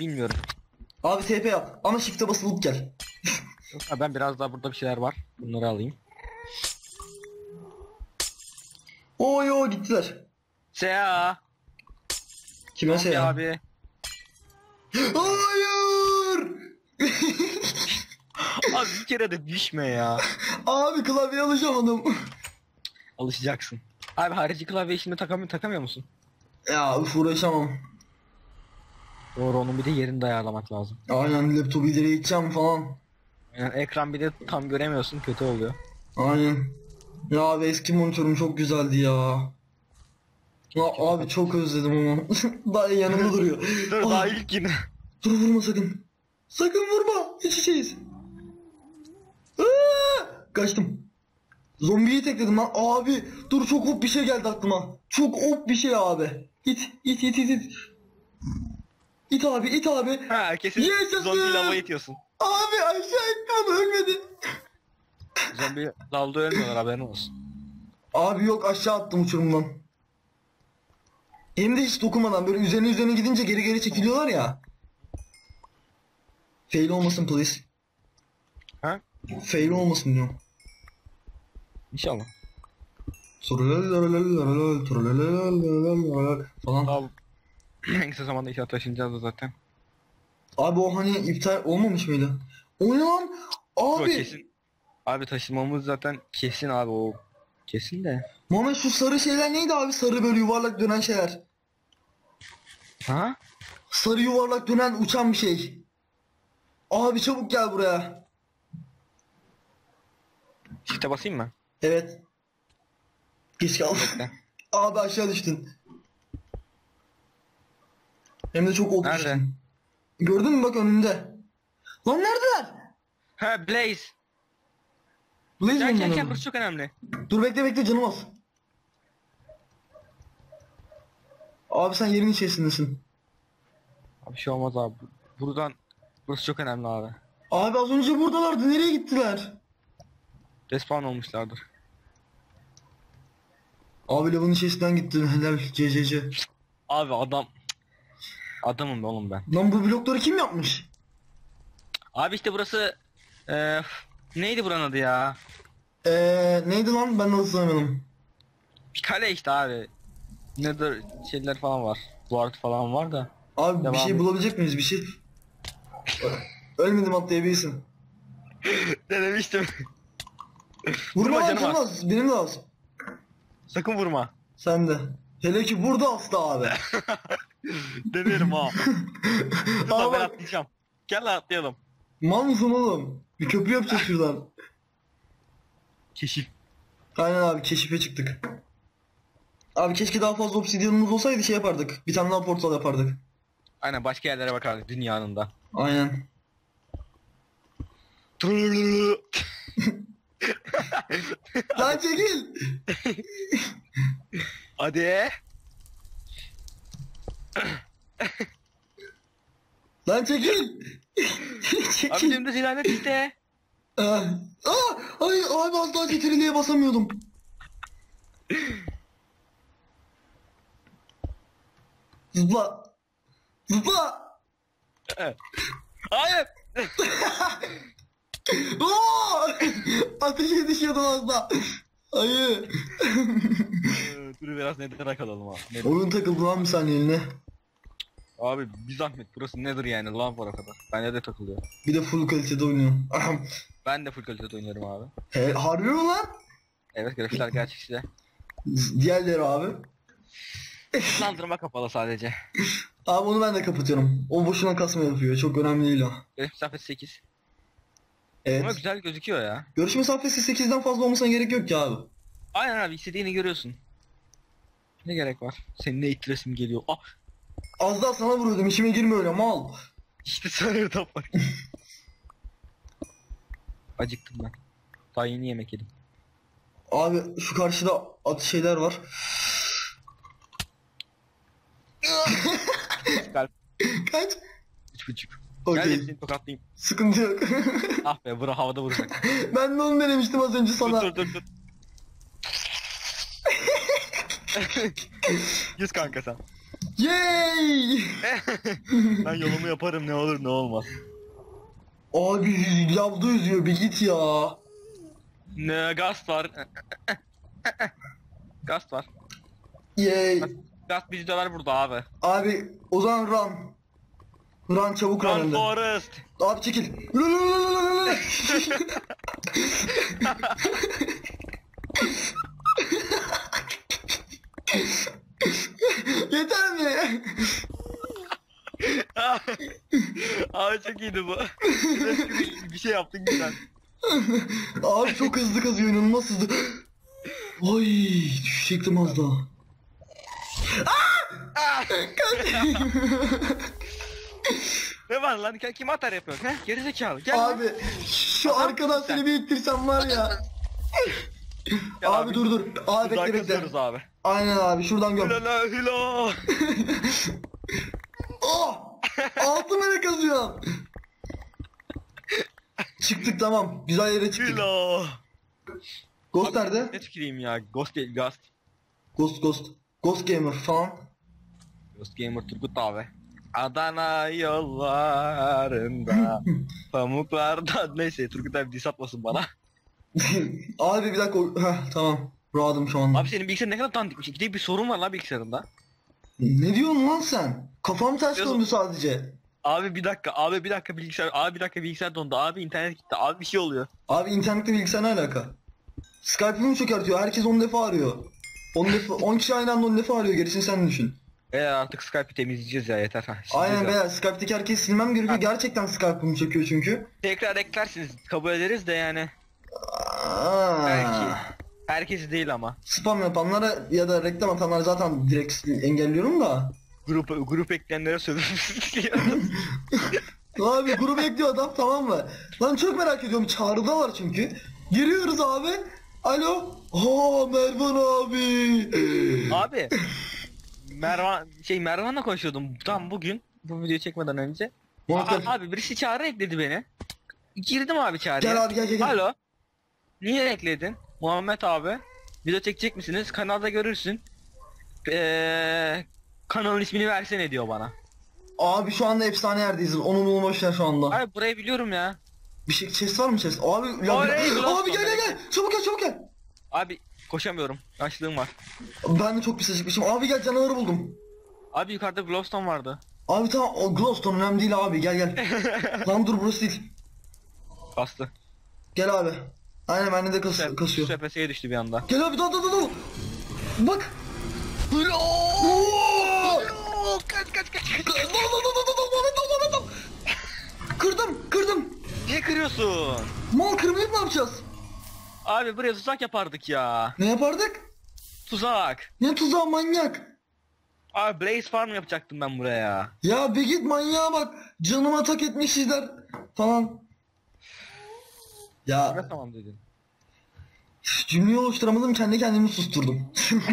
Bilmiyorum. Abi TP yap ama shift'e basılıp gel. Yoksa ben biraz daha burada bir şeyler var. Bunları alayım. Oy oy gittiler. Sea. Kime şey ya? abi. Hayır. Abi bir kere de düşme ya. Abi klavye alışamadım. Alışacaksın. Abi harici klavyeyi şimdi takamıyor, takamıyor musun? ya üf uğraşamam. Doğru onun bir de yerini de ayarlamak lazım. Aynen laptopu ileriye gideceğim falan. Yani ekran bir de tam göremiyorsun kötü oluyor. Aynen. Ya abi eski monitörüm çok güzeldi ya. Ya abi çok özledim ama. Daha yanımda duruyor. Dur Ah, daha ilk yine. Dur vurma sakın. Sakın vurma. İç içeyiz. Aa! Kaçtım. Zombiyi tekledim lan. Abi dur çok op bir şey geldi aklıma. Çok op bir şey abi. İt it it it it. Abi it abi. Ha kesin Yaşasın! zombi lava itiyorsun. Abi aşağı itmem ölmedi. Zombi lavda ölmüyorlar haberin olsun. Abi yok aşağı attım uçurumdan. Hem de hiç dokunmadan böyle üzerine üzerine gidince geri geri çekiliyorlar ya. Fail olmasın please. Ha? Fail olmasın diyorum. İnşallah. Falan. Abi en kısa zamanda inşaat taşınacağız da zaten. Abi o hani iptal olmamış mıydı? O ne lan? Abi. kesin. Abi taşınmamız zaten kesin abi o. Kesin de. Muhammed şu sarı şeyler neydi abi? Sarı böyle yuvarlak dönen şeyler. Ha? Sarı yuvarlak dönen uçan bir şey. Abi çabuk gel buraya. Shift'e basayım mı? Evet. Geç kaldım. Abi aşağı düştün. Hem de çok oldu Nerede? Gördün mü bak önünde. Lan neredeler? Ha Blaze. Blaze mi gel gel burası çok önemli. Dur bekle bekle canım az. Abi sen yerin içerisindesin. Abi şey olmaz abi. Buradan burası çok önemli abi. Abi az önce buradalardı nereye gittiler? Respawn olmuşlardır. Abi lavın içerisinden gitti helal CCC. Abi adam adamım oğlum ben. Lan bu blokları kim yapmış? Abi işte burası eee neydi buranın adı ya? Eee neydi lan ben de hatırlamıyorum. Bir kale işte abi. Nether şeyler falan var. Ward falan var da. Abi Devam bir şey et. bulabilecek miyiz bir şey? Ölmedim atlayabilirsin. Denemiştim. Vurma Vurma lan canım canım az. Benim de az. Sakın vurma. Sen de. Hele ki burada hasta abi. Denerim ha. Aa, ben bak. atlayacağım. Gel lan atlayalım. Mal mısın oğlum? Bir köprü yapacağız şuradan. Keşif. Aynen abi keşife çıktık. Abi keşke daha fazla obsidyanımız olsaydı şey yapardık. Bir tane daha portal yapardık. Aynen başka yerlere bakardık dünyanın da. Aynen. Lan çekil. Hadi. Lan çekil. Abi çekil. şimdi zilanet işte. Aa, aa, ay abi az daha getiriliğe basamıyordum. Zıpla. Zıpla. Hayır. Oo! Ateşe düşüyordum az daha. Hayır. Ee, Dur biraz nether'a kalalım abi. Nether. Oyun takıldı lan bir saniye eline. Abi bir zahmet burası nedir yani lan o kadar. Bende de takılıyor. Bir de full kalitede oynuyorum. Ahem. Ben de full kalitede oynuyorum abi. He, harbi mi lan? Evet grafikler gerçekçi. Diğerleri abi. Hızlandırma kapalı sadece. Abi onu ben de kapatıyorum. O boşuna kasma yapıyor. Çok önemli değil o. Grafik mesafesi 8. Ama Evet. güzel gözüküyor ya. Görüş mesafesi 8'den fazla olmasına gerek yok ki abi. Aynen abi istediğini görüyorsun. Ne gerek var? Senin ne ittiresim geliyor. Ah Az daha sana vuruyordum. İşime girme öyle mal. işte sanırım bak. Acıktım ben. Daha yeni yemek yedim. Abi şu karşıda at şeyler var. Kaç? üç buçuk. Okey. Seni tokatlayayım. Sıkıntı yok. Ah be bura havada vuracak. ben de onu denemiştim az önce sana. dur dur dur dur. Yüz kanka sen. Yay! ben yolumu yaparım ne olur ne olmaz. Abi lavda yüzüyor bir git ya. Ne gaz var. gaz var. Yay! Gaz bizi döver burada abi. Abi o zaman run. Run çabuk run. Run. Forest. Abi çekil. Yeter mi? abi çok iyiydi bu. bir şey yaptın güzel. Abi çok hızlı kazıyor inanılmaz hızlı. Ay düşecektim az daha. ne var lan? Kim atar yapıyor? He? Gerizekalı. Gel. Abi şu arkadan seni bir ittirsem var ya. Gel abi, dur dur. Abi bekle bekle. abi. Aynen abi şuradan göm. Hila la hila. Oh! Altı melek kazıyor. Çıktık tamam. Güzel yere çıktık. Hila. Ghost nerede? Ne tüküreyim ya? Ghost değil Ghost. Ghost Ghost. Ghost Gamer falan. Ghost Gamer Turgut abi. Adana yollarında pamuklarda neyse Turgut abi diss atmasın bana. abi bir dakika. Heh tamam. Rahatım şu anda. Abi senin bilgisayar ne kadar dandikmiş. İkide bir sorun var lan bilgisayarında. Ne diyorsun lan sen? Kafam ters Yazın. döndü sadece. Abi bir dakika, abi bir dakika bilgisayar, abi bir dakika bilgisayar dondu, abi internet gitti, abi bir şey oluyor. Abi internette bilgisayar ne alaka? Skype'ımı çökertiyor. Herkes 10 defa arıyor. 10 defa 10 kişi aynı anda 10 defa arıyor. Gerisini sen düşün. E artık Skype'ı temizleyeceğiz ya yeter. Ha, sileceğiz Aynen ya. beyler Skype'deki herkes silmem gerekiyor. Gerçekten Skype'ımı çekiyor çünkü. Tekrar eklersiniz, kabul ederiz de yani. Aa. Belki. Herkesi değil ama. Spam yapanlara ya da reklam atanlara zaten direkt engelliyorum da. Grup grup ekleyenlere sözüm Abi grubu ekliyor adam tamam mı? Lan çok merak ediyorum çağrıdalar çünkü. Giriyoruz abi. Alo. Aa Mervan abi. Abi. Mervan şey Mervan'la konuşuyordum tam bugün bu videoyu çekmeden önce. Muhakkak. A- abi birisi çağrı ekledi beni. Girdim abi çağrıya. Gel abi gel gel gel. Alo. Niye ekledin? Muhammed abi. Video çekecek misiniz? Kanalda görürsün. Eee kanalın ismini versene diyor bana. Abi şu anda efsane yerdeyiz. Onu bunu boş ver şu anda. Abi burayı biliyorum ya. Bir şey chest var mı chest? Abi ya bir- abi gel gel gel. Çabuk gel çabuk gel. Abi koşamıyorum. Açlığım var. Ben de çok pis acıkmışım. Abi gel canavarı buldum. Abi yukarıda glowstone vardı. Abi tamam o glowstone önemli değil abi gel gel. Lan dur burası değil. Bastı. Gel abi. Aynen bende de kas Sep kasıyor. SPS'ye düştü bir anda. Gel abi dal dal dal. Bak. Bro! Kaç kaç kaç. Dal dal dal dal dal dal dal dal. Kırdım kırdım. Niye kırıyorsun? Mal kırmayıp ne yapacağız? Abi buraya tuzak yapardık ya. Ne yapardık? Tuzak. Ne tuzağı manyak? Abi Blaze Farm yapacaktım ben buraya. Ya bir git manyağa bak. Canıma tak etmiş şeyler falan. Ya. Ne tamam dedin? Cümleyi oluşturamadım kendi kendimi susturdum.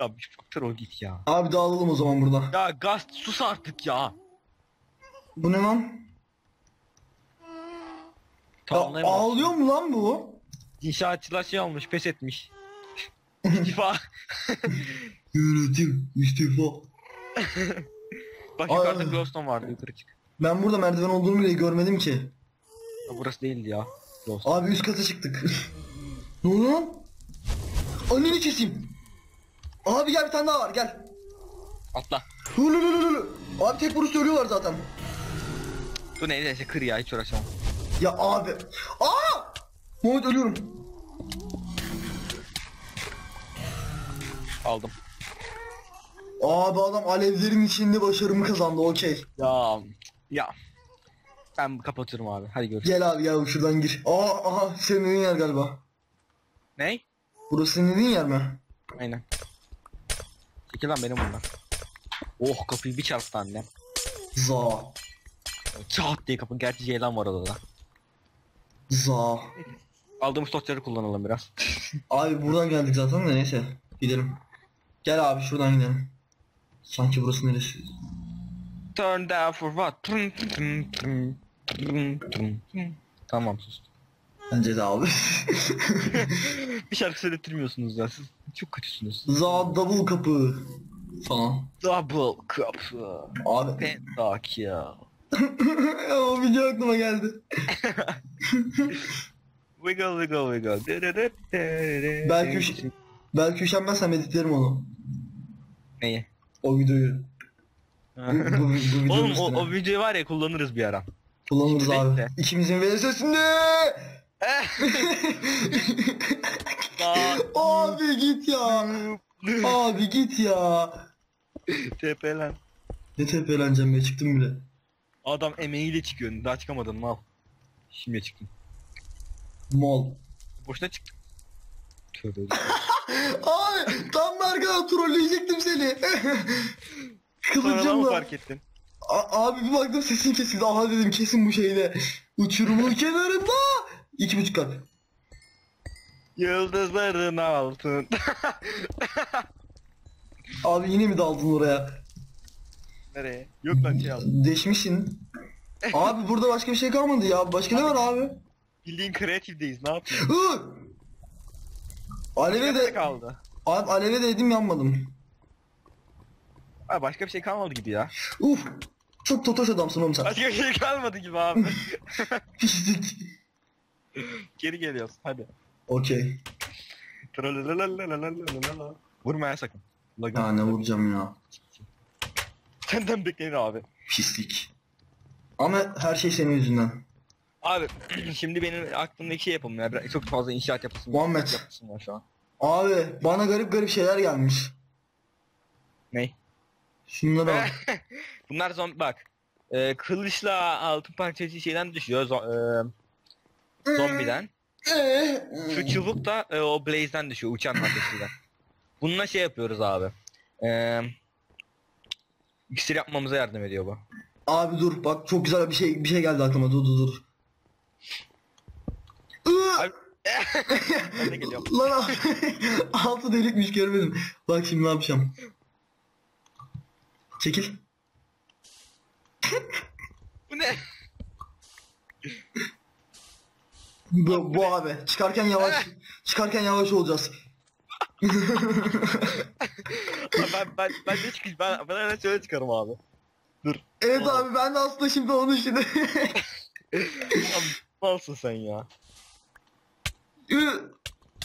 Ya faktör ol git ya. Abi dağılalım o zaman burada. Ya Gast sus artık ya. Bu ne lan? Ya, Tamamlayamadım. ağlıyor mu lan bu? İnşaatçılar şey olmuş pes etmiş. İstifa. Yönetim istifa. Bak Ay. yukarıda glowstone vardı yukarı çık. Ben burada merdiven olduğunu bile görmedim ki. Ya burası değildi ya. Glowstone. Abi üst kata çıktık. ne oluyor lan? Anneni keseyim. Abi gel bir tane daha var gel. Atla. Hulu Abi tek vuruş söylüyorlar zaten. Bu neyse neyse kır ya hiç uğraşamam. Ya abi. Aa! Muhammed ölüyorum. Aldım. Abi adam alevlerin içinde başarımı kazandı okey. Ya ya. Ben kapatıyorum abi. Hadi görüşürüz. Gel abi gel şuradan gir. Aa aha senin dediğin yer galiba. Ney? Burası senin dediğin yer mi? Aynen. Çekil lan benim bunlar. Oh kapıyı bir çarptı annem. Za. Çat diye kapın. Gerçi Ceylan var odada. Za. Aldığımız torçları kullanalım biraz. Abi buradan geldik zaten de neyse. Gidelim. Gel abi şuradan gidelim. Sanki burası neresi? Turn down for what? Tamam sus. Bence de abi. Bir şarkı söyletirmiyorsunuz ya siz. Çok kötüsünüz. Za double kapı. falan. Double cup. Abi Pentakill. o video aklıma geldi. Wiggle wiggle wiggle. Belki üş- belki üşenmezsem editlerim onu. Neyi? O videoyu. bu, bu, bu videonun Oğlum o, o videoyu var ya kullanırız bir ara. Kullanırız Şimdi abi. bekle. İkimizin VS'sinde. Abi git ya. Abi git ya. Tepelen. Ne tepeleneceğim be çıktım bile. Adam emeğiyle çıkıyor. Daha çıkamadın mal. Şimdi çıktın. Mal. Boşuna çık. Tövbe. Abi tam da arkadan trolleyecektim seni. Sonradan mı Kılıcımla. fark ettin? A- abi bir baktım sesin kesildi. Aha dedim kesin bu şeyde. Uçurumun kenarında. İki buçuk kat. Yıldızların altın. Abi yine mi daldın oraya? Nereye? Yok lan şey al. Deşmişsin. Abi burada başka bir şey kalmadı ya. Başka ne var abi? Bildiğin kreatifdeyiz ne yapayım? Hı! Aleve de kaldı? abi aleve değdim yanmadım. Abi başka bir şey kalmadı gibi ya. Uf. Çok totoş adamsın oğlum sen. Başka şey kalmadı gibi abi. Pislik. Geri geliyoruz hadi. Okey. Tralalalalalalala. Vurma ya sakın. Lagın. Ya ne vuracağım ya. Senden beklenir abi. Pislik. Ama her şey senin yüzünden. Abi şimdi benim aklımdaki şey yapalım ya. Biraz- Çok fazla inşaat yapasım. Muhammed. Yapasım var şu an. Abi bana garip garip şeyler gelmiş. Ney? Şunları al. Bunlar zombi bak. E, kılıçla altın parçası şeyden düşüyor. Zo- e, zombiden. Şu çubuk da e, o Blaze'den düşüyor. Uçan ateşinden. Bununla şey yapıyoruz abi. E, iksir yapmamıza yardım ediyor bu. Abi dur bak çok güzel bir şey bir şey geldi aklıma dur dur dur. Abi, ben de geliyorum. Lan abi altı delikmiş görmedim. Bak şimdi ne yapacağım. Çekil. Bu ne? Bu, bu abi. Çıkarken yavaş çıkarken yavaş olacağız. Ben ben ben de çıkış ben ben hemen şöyle çıkarım abi. Dur. Evet Oğlum. abi ben de aslında şimdi onu. Abi malsın sen ya.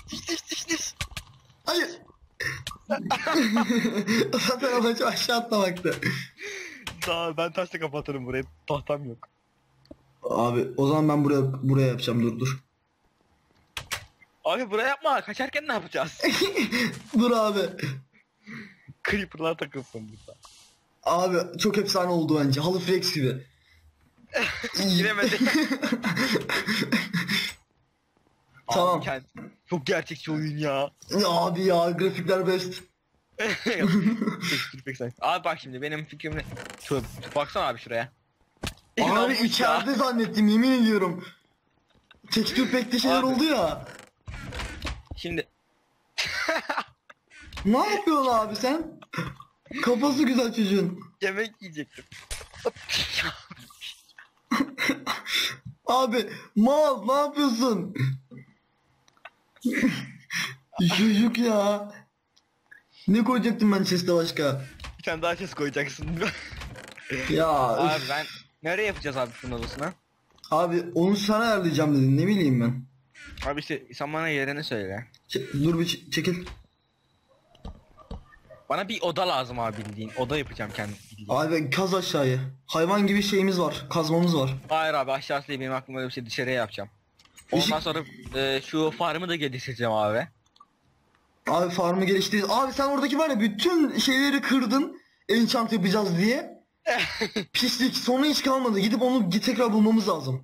Diş diş diş diş. Hayır. Zaten amacı aşağı atlamaktı. Daha ben taşla kapatırım burayı. Tahtam yok. Abi o zaman ben buraya buraya yapacağım dur dur. Abi buraya yapma. Kaçarken ne yapacağız? dur abi. Creeper'lar takılsın burada. Abi çok efsane oldu bence. Halı flex gibi. Giremedi. Tamam. Abi, kend- Çok gerçekçi oyun ya. Ya abi ya grafikler best. Abi bak şimdi benim fikrim ne? Şöyle baksana abi şuraya. Abi İnanmış ya. içeride zannettim yemin ediyorum. Tekstür pek de şeyler Abi. oldu ya. Şimdi Ne yapıyorsun abi sen? Kafası güzel çocuğun. yemek yiyecektim. Abi mal ne yapıyorsun? Çocuk ya. Ne koyacaktım ben chest'e başka? Bir tane daha ses koyacaksın. Ya abi üf. ben nereye yapacağız abi şunun odasına? Abi onu sana ayarlayacağım dedin ne bileyim ben. Abi işte sen bana yerini söyle. Ç- dur bir ç- çekil. Bana bir oda lazım abi bildiğin. Oda yapacağım kendim bildiğin. Abi kaz aşağıya. Hayvan gibi şeyimiz var. Kazmamız var. Hayır abi aşağısı değil benim aklımda öyle bir şey dışarıya yapacağım. Ondan sonra e, şu farmı da geliştireceğim abi. Abi farmı geliştiririz. Abi sen oradaki var ya bütün şeyleri kırdın. Enchant yapacağız diye. Pislik. Sonra hiç kalmadı. Gidip onu git tekrar bulmamız lazım.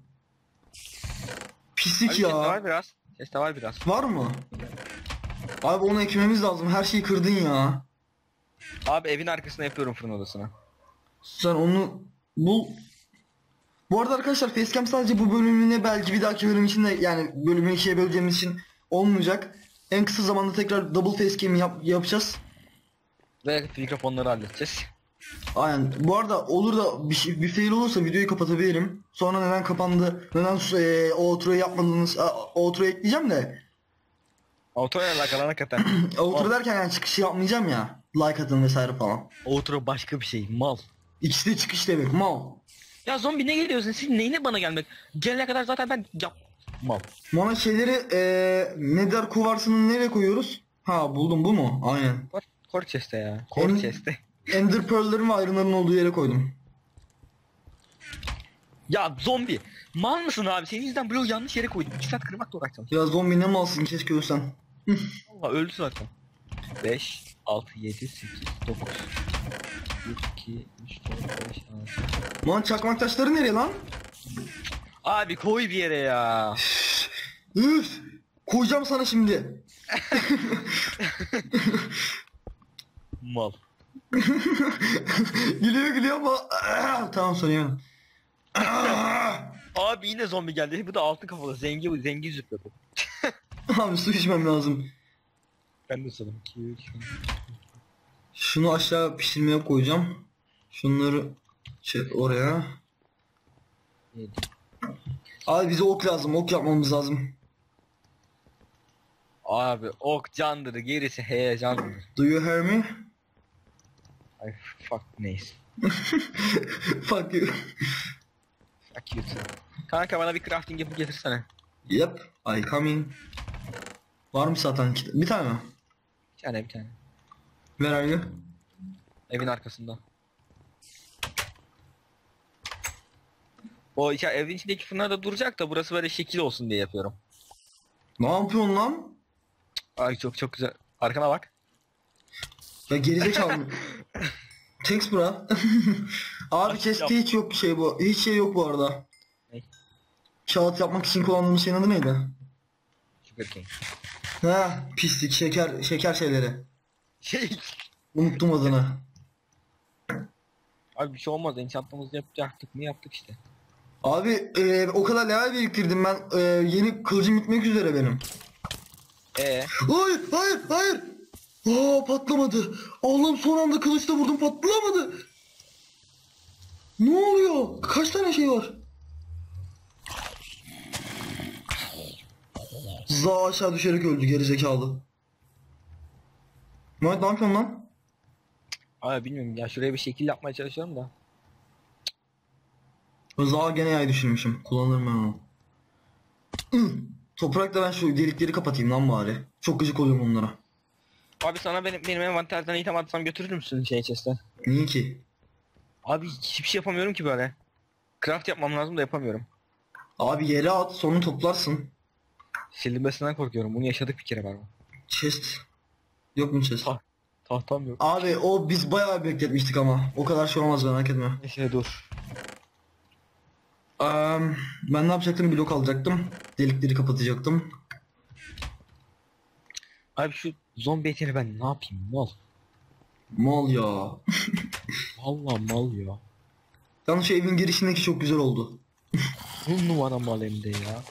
Pislik Abi ya. chest'te var biraz. Chest'te var biraz. Var mı? Abi onu ekmemiz lazım. Her şeyi kırdın ya. Abi evin arkasına yapıyorum fırın odasına. Sen onu bul. Bu arada arkadaşlar Facecam sadece bu bölümüne belki bir dahaki bölüm için de yani bölümü ikiye böleceğimiz için olmayacak. En kısa zamanda tekrar double facecam yap yapacağız. Ve mikrofonları halledeceğiz. Aynen. Bu arada olur da bir, şey, bir fail olursa videoyu kapatabilirim. Sonra neden kapandı, neden o outro'yu yapmadınız, a, outro ekleyeceğim de. Otoyla alakalı hakikaten. outro derken yani çıkışı yapmayacağım ya. Like atın vesaire falan. Outro başka bir şey. Mal. İkisi de çıkış demek. Mal. Ya zombi ne geliyorsun? Siz neyine bana gelmek? Gelene kadar zaten ben yap. Mal. Bana şeyleri eee Nether kuvarsını nereye koyuyoruz? Ha buldum bu mu? Aynen. Kor, kor chest'e ya. Kor Em- chest'e. Ender Pearl'lerin ve Iron'ların olduğu yere koydum. Ya zombi. Mal mısın abi? Senin yüzünden bloğu yanlış yere koydum. 2 saat kırmakla uğraşacağım. Ya zombi ne malsın keşke ölsen. Valla öldü zaten. 5, 6, 7, 8, 9. 1, 2, 3, 4, 5, 6. Lan çakmak taşları nereye lan? Abi koy bir yere ya. Üf! Koyacağım sana şimdi. Mal. gülüyor gülüyor ama tamam söyleyemem. Abi yine zombi geldi. Bu da altın kafalı. Zengi zengi züppe bu. Abi su içmem lazım. Ben de sanırım. 2, 3, Şunu aşağı pişirmeye koyacağım. Şunları şey oraya. 7. Abi bize ok lazım. Ok yapmamız lazım. Abi ok candır. Gerisi heyecandır. Do you hear me? Ay fuck neyse. Fuck you. Fuck you too. Kanka bana bir crafting yapıp getirsene. Yep. I coming. Var mı zaten kit? Bir tane mi? Bir tane bir tane. Where are you? Evin arkasında. O ya evin içindeki fırına da duracak da burası böyle şekil olsun diye yapıyorum. Ne yapıyorsun lan? Ay çok çok güzel. Arkana bak. Ya gerizekalı. Thanks bro. Abi chest'te hiç yok bir şey bu. Hiç şey yok bu arada. Ne? Kağıt yapmak için kullandığımız şeyin adı neydi? Sugarcane. Ha, pislik, şeker, şeker şeyleri. Şey. Unuttum adını. Abi bir şey olmaz. Enchantmamızı yapacaktık mı yaptık işte. Abi e, o kadar level biriktirdim ben. E, yeni kılıcım bitmek üzere benim. Ee, Hayır, hayır, hayır. Aa patlamadı. Allah'ım son anda kılıçla vurdum patlamadı. Ne oluyor? Kaç tane şey var? Za aşağı düşerek öldü gerizekalı. Mehmet ne yapıyorsun lan? abi bilmiyorum ya şuraya bir şekil yapmaya çalışıyorum da. Za gene yay düşürmüşüm. Kullanırım ben onu. Toprakla ben şu delikleri kapatayım lan bari. Çok gıcık oluyorum onlara. Abi sana benim benim envanterden item atsam götürür müsün şey chest'e? Niye ki? Abi hiçbir şey yapamıyorum ki böyle. Craft yapmam lazım da yapamıyorum. Abi yere at sonra toplarsın. Silinmesinden korkuyorum. Bunu yaşadık bir kere galiba. Chest. Yok mu chest? Ah. Tahtam yok. Abi o biz bayağı bekletmiştik ama. O kadar şey olmaz merak etme. Neyse dur. Eee, ben ne yapacaktım? Blok alacaktım. Delikleri kapatacaktım. Abi şu zombi etini ben ne yapayım? Mal. Mal ya. Valla mal ya. Yalnız şu evin girişindeki çok güzel oldu. Bu numara mal hem de ya.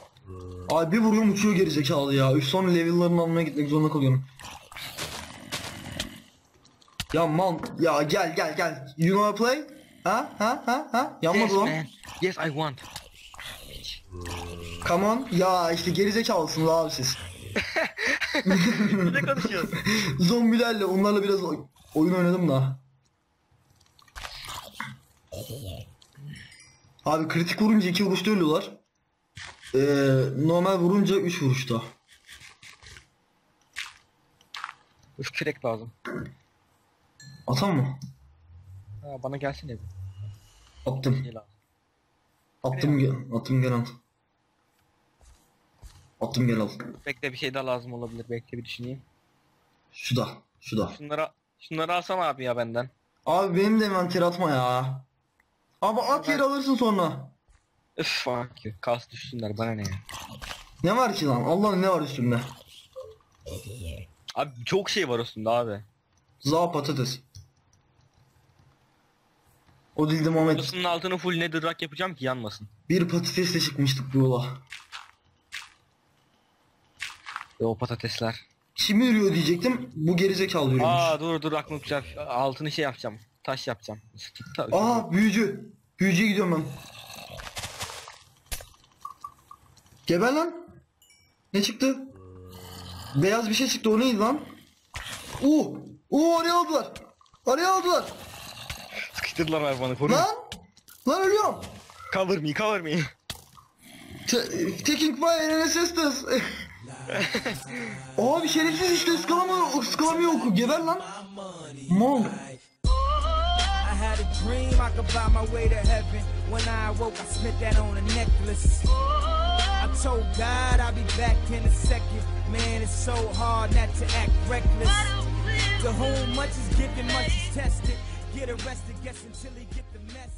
Abi bir vuruyorum uçuyor gerizekalı ya. Üst son level'larını almaya gitmek zorunda kalıyorum. Ya mal ya gel gel gel. You know how to play? Ha ha ha ha? Yanmadı Yes lan. man. Yes I want. Come on. Ya işte gerizekalısınız abi siz. ne konuşuyorsun? Zombilerle onlarla biraz oy- oyun oynadım da. Abi kritik vurunca iki vuruşta ölüyorlar. Ee, normal vurunca üç vuruşta. Üf kürek lazım. Atan mı? Ha, bana gelsene bir. Attım. Şey. Attım gel. Attım gel al. Attım gel al. Bekle bir şey daha lazım olabilir. Bekle bir düşüneyim. Şu da. Şu da. Şunlara şunları alsana abi ya benden. Abi benim de envanter atma ya. Abi at yeri alırsın sonra. Üf fuck you. Kas düşsünler bana ne ya. Ne var ki lan? Allah'ın ne var üstünde? Abi çok şey var üstünde abi. Za patates. O dilde Muhammed. Burasının altını full netherrack yapacağım ki yanmasın. Bir patatesle çıkmıştık bu yola. Ve o patatesler. Kim yürüyor diyecektim. Bu gerizekalı yürüyormuş. Aa dur dur aklım güzel. Altını şey yapacağım. Taş yapacağım. Aa büyücü. Büyücüye gidiyorum ben. Geber lan. Ne çıktı? Beyaz bir şey çıktı o neydi lan? Uh. Oo araya aldılar. Araya aldılar. Sıkıştırdılar hayvanı koru. Lan. Lan ölüyorum. Cover me cover me. Te- taking fire and assistance. Abi şerefsiz işte ıskalamıyor, ıskalamıyor oku. Geber lan. Mal. Had a dream I could buy my way to heaven. When I awoke, I spent that on a necklace. I told God I'll be back in a second. Man, it's so hard not to act reckless. To whom much is given, much is tested. Get arrested, guess until he get the message.